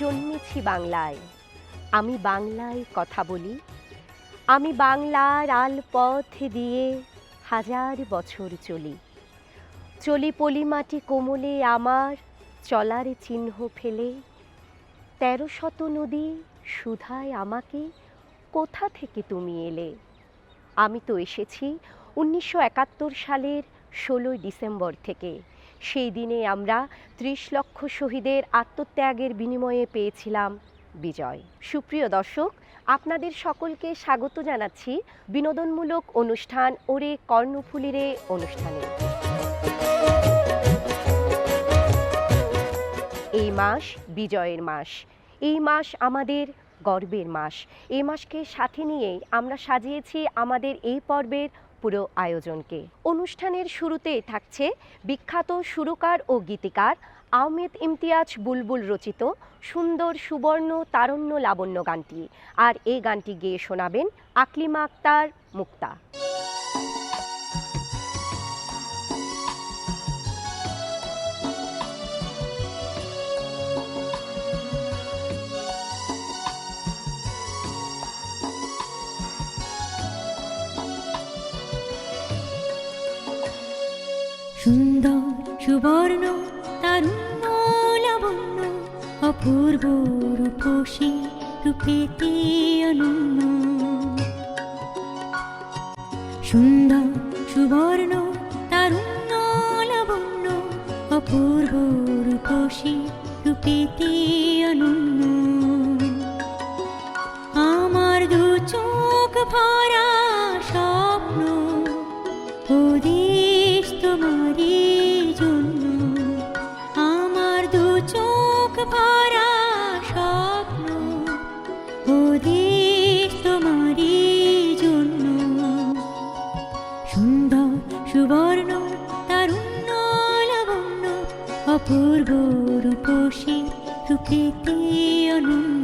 জন্মেছি বাংলায়। আমি বাংলায় কথা বলি। আমি বাংলার আল পথ দিয়ে হাজার বছর চলি। চলি পলিমাটি কোমলে আমার, চলার চিহ্ন ফেলে। তেরো শত নদী সুধায় আমাকে, কোথা থেকে তুমি এলে? আমি তো এসেছি উনিশশো একাত্তর সালের ষোলোই ডিসেম্বর থেকে। সেই দিনে আমরা ত্রিশ লক্ষ শহীদের আত্মত্যাগের বিনিময়ে পেয়েছিলাম বিজয়। সুপ্রিয় দর্শক, আপনাদের সকলকে স্বাগত জানাচ্ছি বিনোদনমূলক অনুষ্ঠান ওরে কর্ণফুলিরে অনুষ্ঠানে। এই মাস বিজয়ের মাস, এই মাস আমাদের গর্বের মাস, এই মাসকে সাথে নিয়েই আমরা সাজিয়েছি আমাদের এই পর্বের পুরো আয়োজনকে। অনুষ্ঠানের শুরুতেই থাকছে বিখ্যাত সুরকার ও গীতিকার আহমেদ ইমতিয়াজ বুলবুল রচিত সুন্দর সুবর্ণ তারণ্য লাবণ্য গানটি। আর এই গানটি গেয়ে শোনাবেন আকলিমা আক্তার মুক্তা। সুন্দর সুবর্ণ তারুণ্য লাবণ্য অপূর্ব রূপসী রূপেতে অনন্য। সুন্দর সুবর্ণ তারুণ্য লাবণ্য অপূর্ব রূপসী রূপেতে অনন্য। সুন্দর সুবর্ণ তারুণ্য লাবণ্য অপূর্ব রূপসী রূপেতে অনন্য।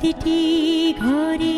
প্রতিটি ঘরে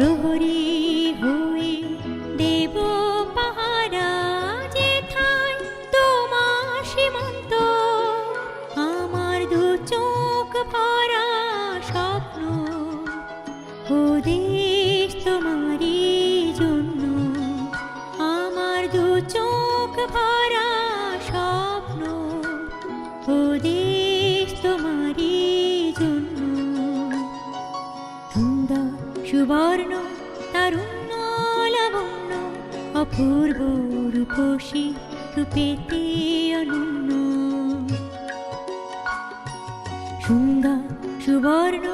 প্রহরী তোমার সীমান্ত। আমার দু চোখ ভরা অপূর্ব রূপসী রূপেতে অনন্য। সুন্দর সুবর্ণ,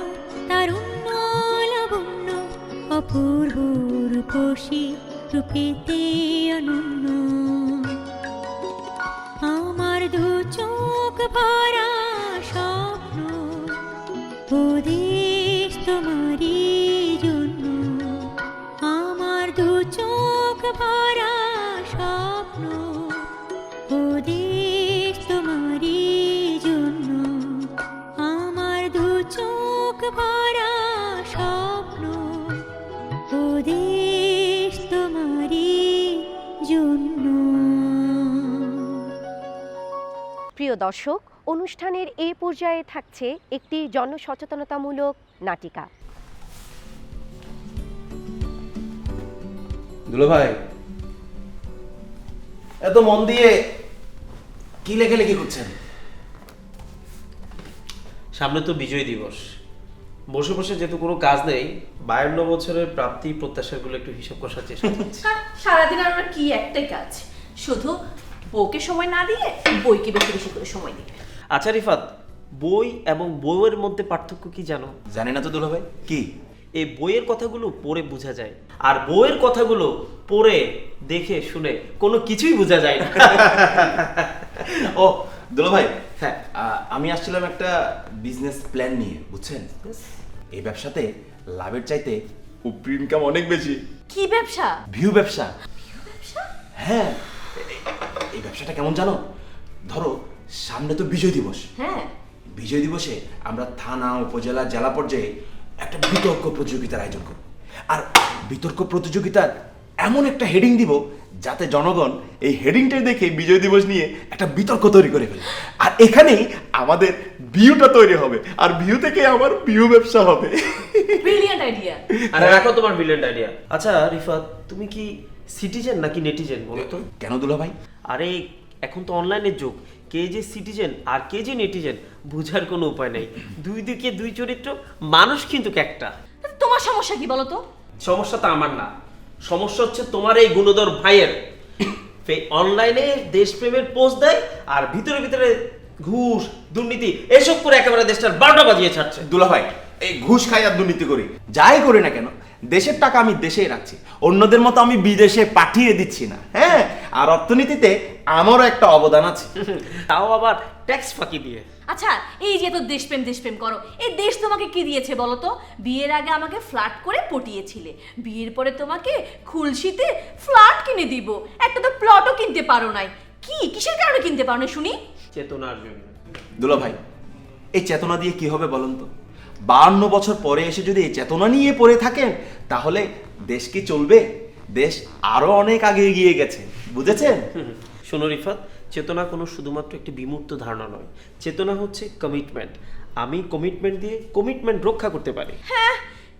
তারুণ্য, লাবণ্য অপূর্ব রূপসী রূপেতে অনন্য। আমার দু চোখ ভরা স্বপ্ন, ও দেশ প্রিয় দর্শক অনুষ্ঠানের এই পর্যায়ে থাকছে একটি জনসচেতনতামূলক নাটিকা। দুলো ভাই এত মন দিয়ে কি লেখালেখি করছেন? সামনে তো বিজয় দিবস। বসে বসে যেহেতু কোনো কাজ নেই বায়ান্ন বছরের প্রাপ্তি প্রত্যাশাগুলো একটু হিসাব কষার চেষ্টা করছি সারাদিন আমার কি একটাই কাজ? শুধু বউকে সময় না দিয়ে বইকে বেশি বেশি করে সময় দিবে। আচ্ছা রিফাত বই এবং বইয়ের মধ্যে পার্থক্য কি জানো? জানি না তো দুলো ভাই কি? এই বইয়ের কথাগুলো পড়ে বোঝা যায় আর বইয়ের কথাগুলো পড়ে দেখে শুনে কোনো কিছুই বোঝা যায় না। ও দুলো ভাই হ্যাঁ। আহ, আমি আসছিলাম একটা বিজনেস প্ল্যান নিয়ে বুঝছেন? এই ব্যবসাতে লাভের চাইতে উপরি ইনকাম অনেক বেশি। কি ব্যবসা? ভিউ ব্যবসা? হ্যাঁ। এই ব্যবসাটা কেমন জানো? ধরো সামনে তো বিজয় দিবস। হ্যাঁ। বিজয় দিবসে আমরা থানা উপজেলা জেলা পর্যায়ে একটা বিতর্ক প্রতিযোগিতার আয়োজন করব। আর বিতর্ক প্রতিযোগিতার এমন একটা হেডিং দিব যাতে জনগণ এই হেডিংটা দেখে বিজয় দিবস নিয়ে একটা বিতর্ক তৈরি করে ফেলে। আর এখানেই আমাদের ভিউটা তৈরি হবে। আর ভিউ থেকে আমার ভিউ ব্যবসা হবে। ব্রিলিয়ান্ট আইডিয়া আর রাখো তোমার ব্রিলিয়েন্ট আইডিয়া আচ্ছা রিফাত তুমি কি সিটিজেন নাকি নেটিজেন বলো তো? কেন দুলা ভাই? আরে এখন তো অনলাইনের যুগ। কে যে সিটিজেন আর কে যে নেটিজেন বুঝার কোনো উপায় নেই। দুই দিকে দুই চরিত্র মানুষ কিন্তু একটা। তোমার সমস্যা কি বলো তো? সমস্যা তো আমার না। সমস্যা হচ্ছে তোমার এই গুণধর ভাইয়ের। অনলাইনে দেশপ্রেমের পোস্ট দেয় আর ভিতরে ভিতরে ঘুষ দুর্নীতি এসব করে একেবারে দেশটার বারোটা বাজিয়ে ছাড়ছে। দুলা ভাই এই ঘুষ খাই আর দুর্নীতি করি। যাই করি না কেন দেশের টাকা আমি দেশেই রাখছি। অন্যদের মতো আমি বিদেশে পাঠিয়ে দিচ্ছি না হ্যাঁ? আর অর্থনীতিতে আমারও একটা অবদান আছে। তাও আবার ট্যাক্স ফাঁকি দিয়ে। আচ্ছা এই যে তো দেশপ্রেম দেশপ্রেম করো এই দেশ তোমাকে কি দিয়েছে বলো তো? বিয়ের আগে আমাকে ফ্ল্যাট করে পটিয়েছিলে বিয়ের পরে তোমাকে খুলশিতে ফ্ল্যাট কিনে দিব। একটা তো প্লটও কিনতে পারো নাই। কি? কিসের কারণে কিনতে পারো না শুনি? চেতনার জন্য। দুলা ভাই এই চেতনা দিয়ে কি হবে বলুন তো? বাহান্ন বছর পরে এসে যদি এই চেতনা নিয়ে পড়ে থাকেন তাহলে দেশ কি চলবে? দেশ আরও অনেক আগে এগিয়ে গেছে। বুঝেছেন? হুম, শোনো রিফাত চেতনা কোনো শুধুমাত্র একটি বিমূর্ত ধারণা নয়। চেতনা হচ্ছে কমিটমেন্ট আমি কমিটমেন্ট দিয়ে কমিটমেন্ট রক্ষা করতে পারি। হ্যাঁ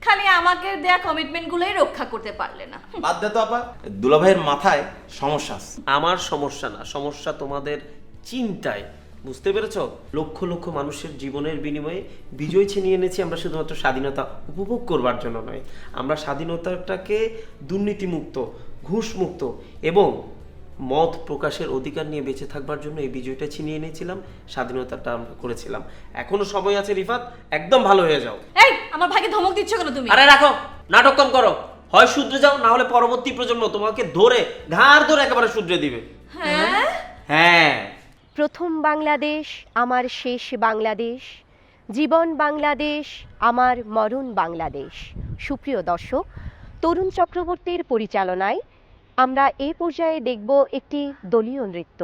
খালি আমাকে দেয়া কমিটমেন্টগুলোই রক্ষা করতে পারলে না। বাদ দে তো আপা দুলা ভাইয়ের মাথায় সমস্যা আছে। আমার সমস্যা না সমস্যা তোমাদের চিন্তায়। বুঝতে পেরেছ? লক্ষ লক্ষ মানুষের জীবনের বিনিময়ে বিজয় ছিনিয়ে এনেছি আমরা শুধুমাত্র স্বাধীনতা উপভোগ করবার জন্য নয়। আমরা স্বাধীনতাটাকে দুর্নীতিমুক্ত ঘুষমুক্ত এবং মত প্রকাশের অধিকার নিয়ে বেঁচে থাকবার জন্য এই বিজয়টা ছিনিয়ে এনেছিলাম স্বাধীনতাটা আমরা করেছিলাম। এখনও সময় আছে রিফাত? একদম ভালো হয়ে যাও। এই আমার ভাইকে ধমক দিচ্ছ কেন তুমি? আরে রাখো নাটক কম করো। হয় শুধরে যাও না হলে পরবর্তী প্রজন্ম তোমাকে ধরে ঘাড় ধরে একেবারে শুধরে দিবে। হ্যাঁ? হ্যাঁ। প্রথম বাংলাদেশ, আমার শেষ বাংলাদেশ। জীবন বাংলাদেশ, আমার মরণ বাংলাদেশ। সুপ্রিয় দর্শক, তরুণ চক্রবর্তীর পরিচালনায় আমরা এ পর্যায়ে দেখব একটি দলীয় নৃত্য।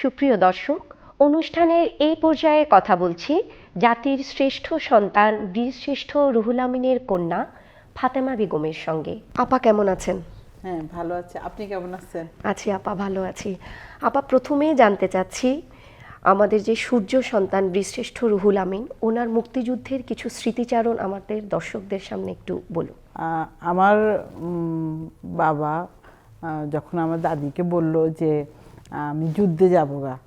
সুপ্রিয় দর্শক অনুষ্ঠানের এই পর্যায়ে কথা বলছি জাতির শ্রেষ্ঠ সন্তান বীরশ্রেষ্ঠ রুহুল আমিনের কন্যা ফাতেমা বেগমের সঙ্গে। আপা কেমন আছেন? হ্যাঁ ভালো আছে। আপনি কেমন আছেন? আছি আপা ভালো আছি। আপা প্রথমেই জানতে চাচ্ছি আমাদের যে সূর্য সন্তান বীরশ্রেষ্ঠ রুহুল আমিন ওনার মুক্তিযুদ্ধের কিছু স্মৃতিচারণ আমাদের দর্শকদের সামনে একটু বলুন। আমার বাবা যখন আমার দাদিকে বলল যে আমি যুদ্ধে যাব গা।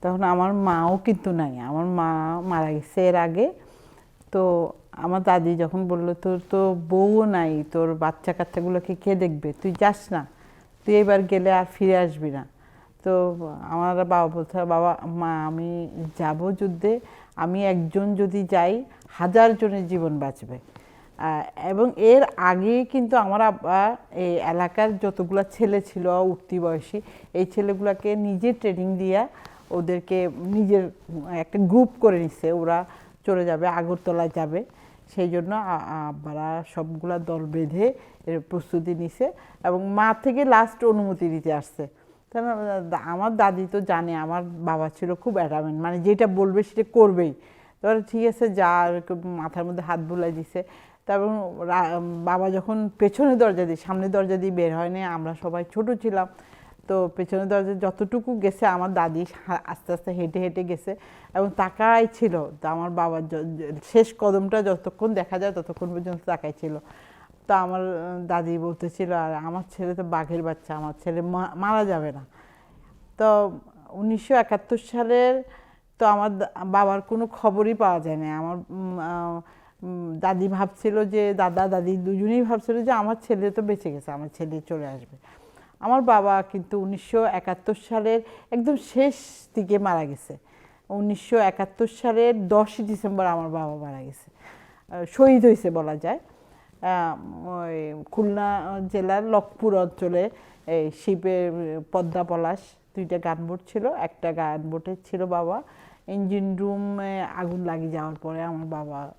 তখন আমার মাও কিন্তু নাই। আমার মা মারা গেছে এর আগে। তো আমার দাদি যখন বলল, তোর তো বউও নাই, তোর বাচ্চা কাচ্চাগুলোকে কে দেখবে? তুই যাস না। তুই এবার গেলে আর ফিরে আসবি না। তো আমার বাবা বলতে বাবা, মা, আমি যাব যুদ্ধে। আমি একজন যদি যাই, হাজার জনের জীবন বাঁচবে। এবং এর আগে কিন্তু আমার আব্বা এই এলাকার যতগুলো ছেলে ছিল উঠতি বয়সী, এই ছেলেগুলোকে নিজে ট্রেনিং দিয়া ওদেরকে নিজের একটা গ্রুপ করে নিছে, ওরা চলে যাবে, আগরতলায় যাবে। সেই জন্য আব্বারা সবগুলা দল বেঁধে এর প্রস্তুতি নিছে এবং মা থেকে লাস্ট অনুমতি দিতে আসছে। আমার দাদি তো জানে, আমার বাবা ছিল খুব অ্যাডামেন্ট মানে যেটা বলবে সেটা করবেই। তারপরে ঠিক আছে, যা মাথার মধ্যে হাত বুলাই দিছে। তারপর বাবা যখন পেছনের দরজা দিয়ে সামনের দরজা দিয়ে বের হয়নি, আমরা সবাই ছোট ছিলাম। তো পেছনের দরজা যতটুকু গেছে, আমার দাদি আস্তে আস্তে হেঁটে হেঁটে গেছে এবং তাকাই ছিল। তো আমার বাবার শেষ কদমটা যতক্ষণ দেখা যায়, ততক্ষণ পর্যন্ত তাকাই ছিল। তো আমার দাদি বলতেছিল, আর আমার ছেলে তো বাঘের বাচ্চা, আমার ছেলে মারা যাবে না। তো উনিশশো একাত্তর সালের, তো আমার বাবার কোনো খবরই পাওয়া যায় না আমার দাদি ভাবছিল যে, দাদা, দাদি দুজনেই ভাবছিল যে, আমার ছেলে তো বেঁচে গেছে, আমার ছেলে চলে আসবে। আমার বাবা কিন্তু উনিশশো একাত্তর সালের একদম শেষ দিকে মারা গেছে। উনিশশো একাত্তর সালের দশই ডিসেম্বর আমার বাবা মারা গেছে। শহীদ হয়েছে বলা যায়। ওই খুলনা জেলার লকপুর অঞ্চলে এই শিবের পদ্মা পলাশ দুইটা গানবোট ছিল। একটা গানবোটে ছিল বাবা ইঞ্জিন রুমে আগুন লাগিয়ে যাওয়ার পরে আমার বাবা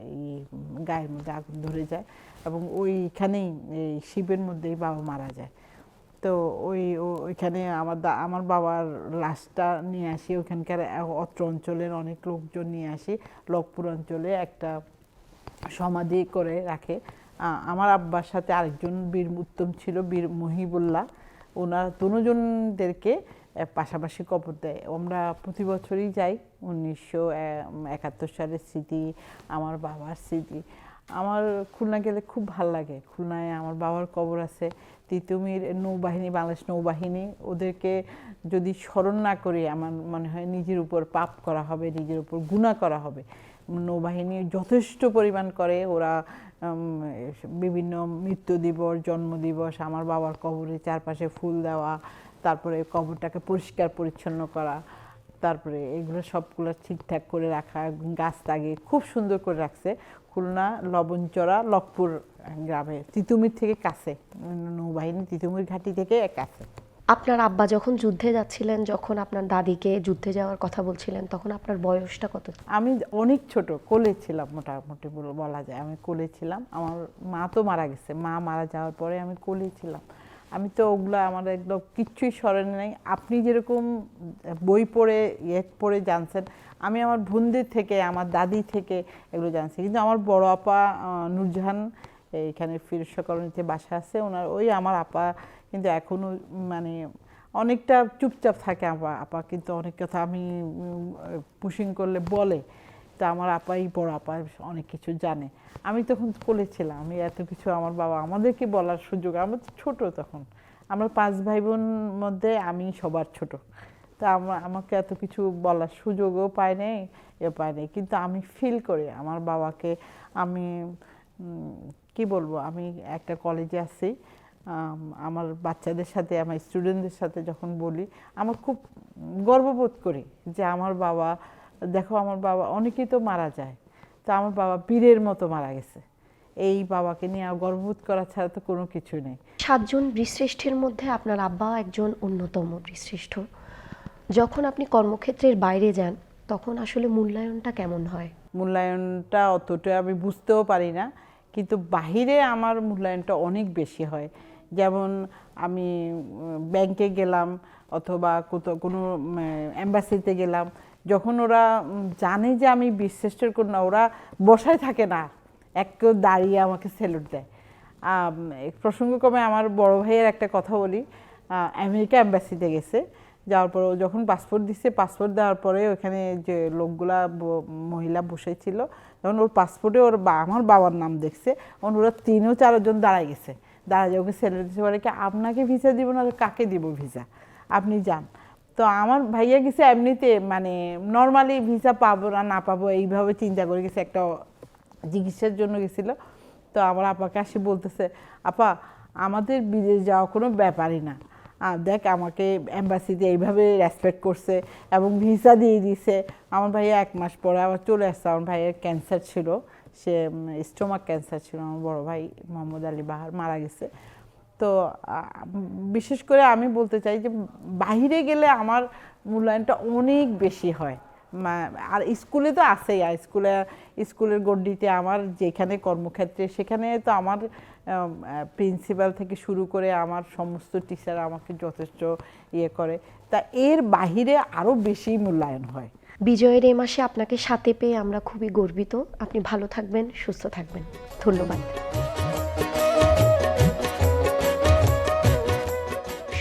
এই গায়ের মধ্যে আগুন ধরে যায় এবং ওইখানেই, এই শিবের মধ্যেই বাবা মারা যায়। তো ওই ওইখানে আমার দা- আমার বাবার লাশটা নিয়ে আসি। ওখানকার অত্র অঞ্চলের অনেক লোকজন নিয়ে আসি। লকপুর অঞ্চলে একটা সমাধি করে রাখে। আমার আব্বার সাথে আরেকজন বীর উত্তম ছিল, বীর মহিবুল্লাহ। ওনার দুজনদেরকে পাশাপাশি কবর দেয়। আমরা প্রতি বছরই যাই। উনিশশো একাত্তর সালের স্মৃতি, আমার বাবার স্মৃতি। আমার খুলনা গেলে খুব ভালো লাগে। খুলনায় আমার বাবার কবর আছে। তিতুমির নৌবাহিনী, বাংলাদেশ নৌবাহিনী। ওদেরকে যদি স্মরণ না করি, আমার মনে হয় নিজের উপর পাপ করা হবে, নিজের উপর গুণা করা হবে। নৌবাহিনী যথেষ্ট পরিমাণ করে। ওরা বিভিন্ন মৃত্যু দিবস, জন্ম দিবস, আমার বাবার কবরে চারপাশে ফুল দেওয়া তারপরে কবরটাকে পরিষ্কার পরিচ্ছন্ন করা তারপরে এগুলো সবগুলো ঠিকঠাক করে রাখা গাছ লাগিয়ে খুব সুন্দর করে রাখছে। খুলনা লবণচড়া লকপুর গ্রামে তিতুমির থেকে কাছে নৌবাহিনী তিতুমির ঘাটি থেকে কাছে। আপনার আব্বা যখন যুদ্ধে যাচ্ছিলেন যখন আপনার দাদিকে যুদ্ধে যাওয়ার কথা বলছিলেন তখন আপনার বয়সটা কত? আমি অনেক ছোট কোলে ছিলাম মোটামুটি বলা যায়। আমি কোলে ছিলাম। আমার মা তো মারা গেছে। মা মারা যাওয়ার পরে আমি কোলে ছিলাম। আমি তো ওগুলো আমার একদম কিচ্ছুই স্মরণে নেই। আপনি যেরকম বই পড়ে ইয়ে পড়ে জানছেন, আমি আমার বোনদের থেকে, আমার দাদি থেকে এগুলো জানছি। কিন্তু আমার বড় আপা নূরজাহান, এইখানে ফিরোজশা কলোনিতে বাসা আছে, ওনার ওই আমার আপা কিন্তু এখনও মানে অনেকটা চুপচাপ থাকে আপা। আপা কিন্তু অনেক কথা আমি পুশিং করলে বলে। তা আমার আপাই বড় আপা অনেক কিছু জানে। আমি তখন বলেছিলাম, আমি এত কিছু আমার বাবা আমাদেরকে বলার সুযোগ, আমরা তো ছোট তখন। আমরা পাঁচ ভাই বোন মধ্যে আমি সবার ছোট। তা আমার আমাকে এত কিছু বলার সুযোগও পায় নাই এ পায় নাই। কিন্তু আমি ফিল করি, আমার বাবাকে আমি কি বলব, আমি একটা কলেজে আছি আমার বাচ্চাদের সাথে, আমার স্টুডেন্টদের সাথে যখন বলি, আমার খুব গর্ববোধ করি যে আমার বাবা দেখো আমার বাবা অনেকেই তো মারা যায়। তো আমার বাবা পীরের মতো মারা গেছে। এই বাবাকে নিয়ে গর্ববোধ করা ছাড়া তো কোনো কিছু নেই। সাতজন বীরশ্রেষ্ঠের মধ্যে আপনার আব্বা একজন অন্যতম বীরশ্রেষ্ঠ। যখন আপনি কর্মক্ষেত্রের বাইরে যান তখন আসলে মূল্যায়নটা কেমন হয়? মূল্যায়নটা অতটা আমি বুঝতেও পারি না কিন্তু বাহিরে আমার মূল্যায়নটা অনেক বেশি হয়। যেমন আমি ব্যাংকে গেলাম অথবা কোথাও কোনো অ্যাম্বাসিতে গেলাম যখন ওরা জানে যে আমি বিশ্রেষ্ঠের কন্যা, ওরা বসায় থাকে না। এক কেউ দাঁড়িয়ে আমাকে স্যালুট দেয়। প্রসঙ্গক্রমে আমার বড় ভাইয়ের একটা কথা বলি। আমেরিকা অ্যাম্বাসিতে গেছে। যাওয়ার পর যখন পাসপোর্ট দিচ্ছে পাসপোর্ট দেওয়ার পরে ওখানে যে লোকগুলা মহিলা বসেছিল, তখন ওর পাসপোর্টে ওর আমার বাবার নাম দেখছে। তখন ওরা তিনও চারজন দাঁড়ায় গেছে। দাঁড়ায় ওকে স্যালারি দিচ্ছে বলে কি, আপনাকে ভিসা দিব না, কাকে দিব ভিসা আপনি যান। তো আমার ভাইয়া গেছে এমনিতে মানে নর্মালি ভিসা পাবো না না পাবো এইভাবে চিন্তা করে গেছে, একটা চিকিৎসার জন্য গেছিল। তো আমার আপাকে আসি বলতেছে, আপা, আমাদের বিদেশ যাওয়া কোনো ব্যাপারই না। আর দেখ, আমাকে এম্বাসিতে এইভাবে রেসপেক্ট করছে এবং ভিসা দিয়ে দিছে। আমার ভাইয়া এক মাস পরে আবার চলে আসছে। আমার ভাইয়ের ক্যান্সার ছিল, সে স্টোমাক ক্যান্সার ছিল। আমার বড় ভাই মোহাম্মদ আলী বাহার মারা গেছে। তো বিশেষ করে আমি বলতে চাই যে বাইরে গেলে আমার মূল্যায়নটা অনেক বেশি হয়। আর স্কুলে তো আছেই স্কুলে, স্কুলের গণ্ডিতে আমার যেখানে কর্মক্ষেত্রে সেখানে তো আমার প্রিন্সিপাল থেকে শুরু করে আমার সমস্ত টিচার আমাকে যথেষ্ট ইয়ে করে। তা এর বাহিরে আরও বেশি মূল্যায়ন হয়। বিজয়ের এই মাসে আপনাকে সাথে পেয়ে আমরা খুবই গর্বিত। আপনি ভালো থাকবেন, সুস্থ থাকবেন। ধন্যবাদ।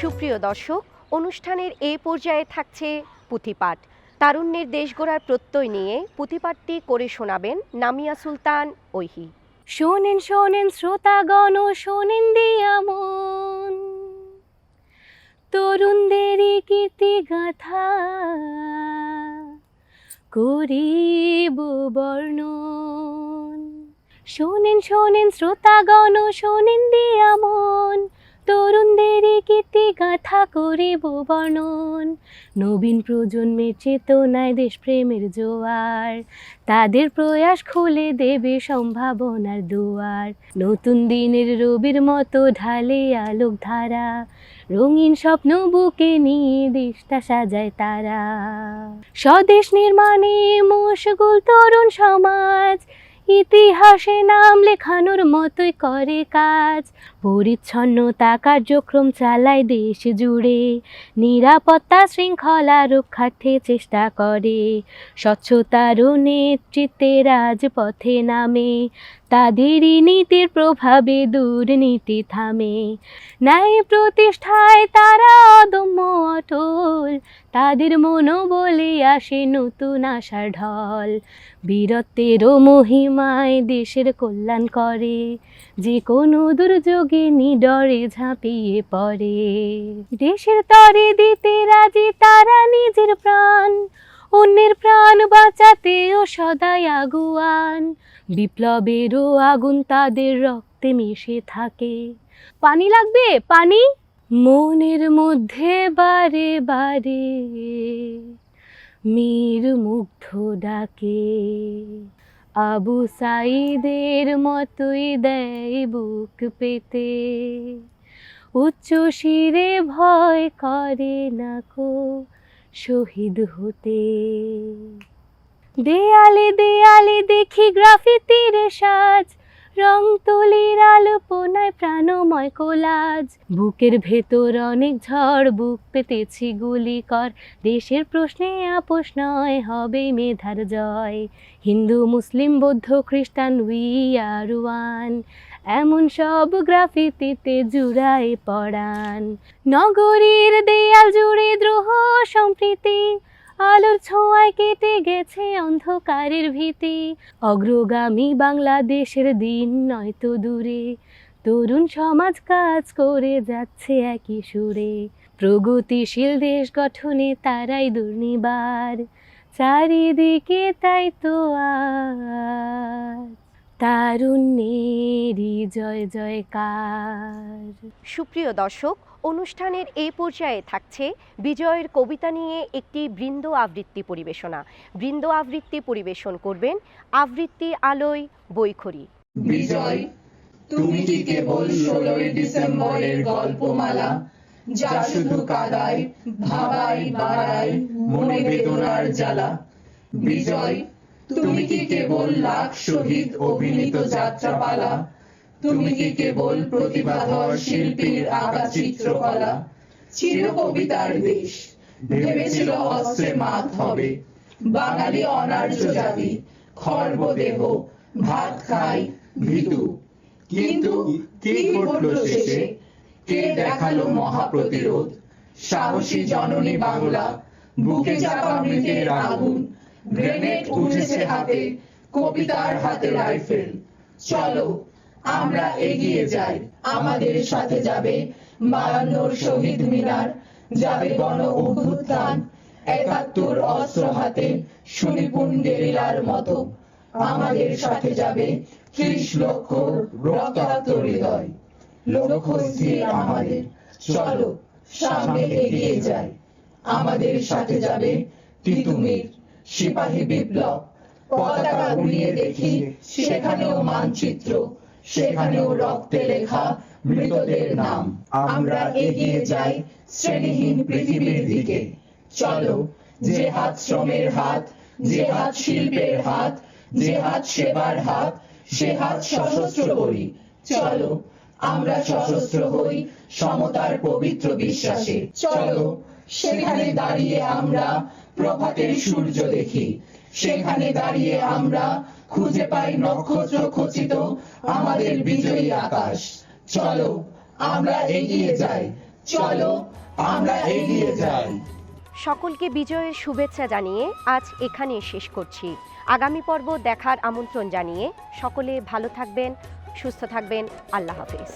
সুপ্রিয় দর্শক, অনুষ্ঠানের এই পর্যায়ে থাকছে পুঁথিপাঠ। তারুণ্যের দেশ গড়ার প্রত্যয় নিয়ে পুঁথিপাঠটি করে শোনাবেন নামিয়া সুলতান ঐহি। শোনেন শোনেন শ্রোতাগণ, শোনেন দিয়া মন তরুণদেরই কীর্তি গাথা করিব বর্ণন। শোনেন শোনেন শ্রোতাগণ, শোনেন দিয়া তরুণদেরই কীর্তি গাথা করিব বর্ণন নবীন প্রজন্মের চেতনায় দেশপ্রেমের জোয়ার। তাদের প্রয়াস খুলে দেবে সম্ভাবনার দুয়ার। নতুন দিনের রবির মতো ঢালে আলোক ধারা। রঙিন স্বপ্ন বুকে নিয়ে দেশটা সাজায় তারা। স্বদেশ নির্মাণে মশগুল তরুণ সমাজ। ইতিহাসে নাম লেখানোর মতোই করে কাজ। পরিচ্ছন্নতা কার্যক্রম চালায় দেশ জুড়ে। নিরাপত্তা শৃঙ্খলা রক্ষার্থে চেষ্টা করে। স্বচ্ছতার নেতৃত্বে রাজপথে নামে। তাদেরই নীতির প্রভাবে দুর্নীতি থামে। ন্যায় প্রতিষ্ঠায় তারা অদম্য অটল। তাদের মনোবলে আসে নতুন আশার ঢল। বীরত্বেরও মহিমায় দেশের কল্যাণ করে। যে কোনো দুর্যোগে নিডরে ঝাঁপিয়ে পড়ে। দেশের তরে দিতে রাজি তারা নিজের প্রাণ। অন্যের প্রাণ বাঁচাতেও সদাই আগুয়ান। বিপ্লবেরও আগুন তাদের রক্তে মিশে থাকে। পানি লাগবে? পানি? মনের মধ্যে বারে বারে মীর মুগ্ধ ডাকে। আবু সাইদের মতোই দেয় বুক পেতে। উচ্চ শিরে ভয় করে না কো শহীদ হতে। দেয়ালে দেয়ালে দেখি গ্রাফিতির সাজ, রং তুলির আলোপনায় প্রাণময় কোলাজ। বুকের ভেতর অনেক ঝড়, বুক পেতেছি গুলি কর দেশের প্রশ্নে আপোষ নয়, হবে মেধার জয়। হিন্দু, মুসলিম, বৌদ্ধ, খ্রিস্টান, উই আর ওয়ান। এমন সব গ্রাফিতিতে জুড়ায় পড়ান নগরীর দেয়াল জুড়ে দ্রোহ সম্প্রীতি, আলোর ছোঁয়ায় কেটে গেছে অন্ধকারের ভীতি। অগ্রগামী বাংলাদেশের দিন নয়তো দূরে, তরুণ সমাজ কাজ করে যাচ্ছে একই সুরে। প্রগতিশীল দেশ গঠনে তারাই দুর্নিবার, চারিদিকে তাই তো আজ তারুণ্যেরই জয় জয়কার। সুপ্রিয় দর্শক অনুষ্ঠানের এই পর্যায়ে থাকছে বিজয়ের কবিতা নিয়ে একটি বৃন্দ আবৃত্তি পরিবেশনা। বৃন্দ আবৃত্তি পরিবেশন করবেন আবৃত্তি আলোয় বৈখরি। বিজয় তুমি কি কেবল ষোলোই ডিসেম্বরের গল্পমালা। যা শুধু কাদায় ভাবাই বাড়াই মনে বেদনার জ্বালা। বিজয় তুমি কি কেবল লাখ শহীদ অভিনীত যাত্রাপালা? তুমি কি কেবল প্রতিভাধর শিল্পীর আঁকা চিত্রকলা? চির কবিতার দেশ, ভেবেছিল অস্ত্রে মাত হবে। বাঙালি অনার্য জাতি, খর্ব দেহ, ভাত খায় ভীতু। কিন্তু কি ঘটল শেষে? কে দেখাল মহাপ্রতিরোধ? সাহসী জননী বাংলা, বুকে চাপা মৃতের আগুন। গ্রেনেড উঠেছে হাতে, কবিতার হাতে রাইফেল। চলো, আমরা এগিয়ে যাই। আমাদের সাথে যাবে বায়ান্নর শহীদ মিনার, যাবে গণ অভ্যুত্থান। একাত্তর অস্ত্র হাতে সুনিপুণ গেরিলার মতো। আমাদের সাথে যাবে ত্রিশ লক্ষ রক্তাক্ত হৃদয়। লক্ষ্য আমাদের। চলো, সামনে এগিয়ে যাই। আমাদের সাথে যাবে তিতুমির। সিপাহী বিপ্লব। পতাকা উড়িয়ে দেখি, সেখানেও মানচিত্র, সেখানেও রক্তে লেখা মৃতদের নাম। আমরা এগিয়ে যাই শ্রেণীহীন পৃথিবীর দিকে। চলো যে হাত শ্রমের হাত যে হাত শিল্পের হাত যে হাত সেবার হাত সে হাত সশস্ত্র করি। চলো, আমরা সশস্ত্র হই সমতার পবিত্র বিশ্বাসে। চলো, সেখানে দাঁড়িয়ে আমরা প্রভাতের সূর্য দেখি। সেখানে দাঁড়িয়ে আমরা খুঁজে পাই নক্ষত্র খচিত আমাদের বিজয়ী আকাশ। চলো, আমরা এগিয়ে যাই। চলো, আমরা এগিয়ে যাই। সকলকে বিজয়ের শুভেচ্ছা জানিয়ে আজ এখানে শেষ করছি। আগামী পর্ব দেখার আমন্ত্রণ জানিয়ে সকলে ভালো থাকবেন, সুস্থ থাকবেন। আল্লাহ হাফিজ।